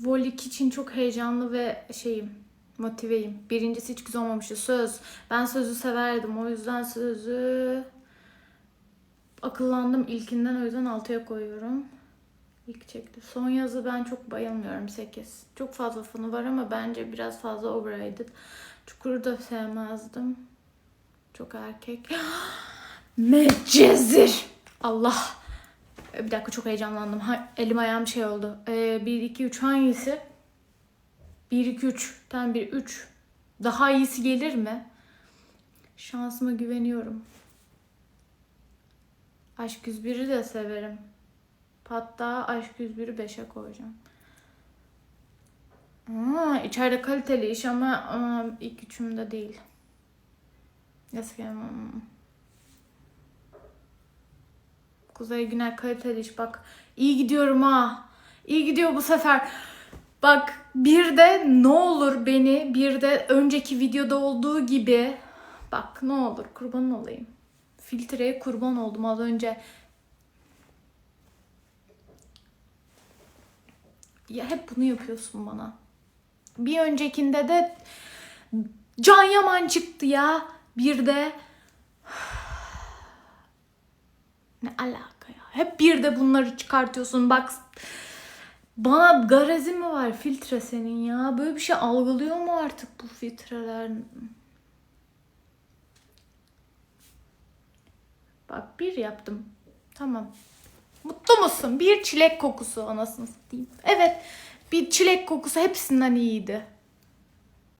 Vol 2 için çok heyecanlı ve şeyim, motiveyim. Birincisi hiç güzel olmamıştı. Söz. Ben sözü severdim. O yüzden sözü akıllandım ilkinden. O yüzden 6'ya koyuyorum. İlk çekti. Son yazı ben çok bayılmıyorum 8. Çok fazla fanı var ama bence biraz fazla overrated. Çukur'u da sevmezdim. Çok erkek. Medcezir. Allah. Bir dakika çok heyecanlandım. Ha, elim ayağım şey oldu. Ee, 1, 2, 3 hangisi? 1, 2, 3. Tam 1, 3. Daha iyisi gelir mi? Şansıma güveniyorum. Aşk 101'i de severim. Hatta Aşk 101'i 5'e koyacağım. Aa, içeride kaliteli iş ama aa, ilk üçümde değil. Nasıl yani? Kuzey Güney kaliteli iş bak. İyi gidiyorum ha. İyi gidiyor bu sefer. Bak bir de ne olur beni bir de önceki videoda olduğu gibi bak ne olur kurban olayım. Filtreye kurban oldum az önce. Ya hep bunu yapıyorsun bana. Bir öncekinde de Can Yaman çıktı ya. Bir de ne alaka ya? Hep bir de bunları çıkartıyorsun. Bak bana garezi mi var filtre senin ya? Böyle bir şey algılıyor mu artık bu filtreler? Bak bir yaptım. Tamam. Mutlu musun? Bir çilek kokusu anasını satayım. Evet. Bir çilek kokusu hepsinden iyiydi.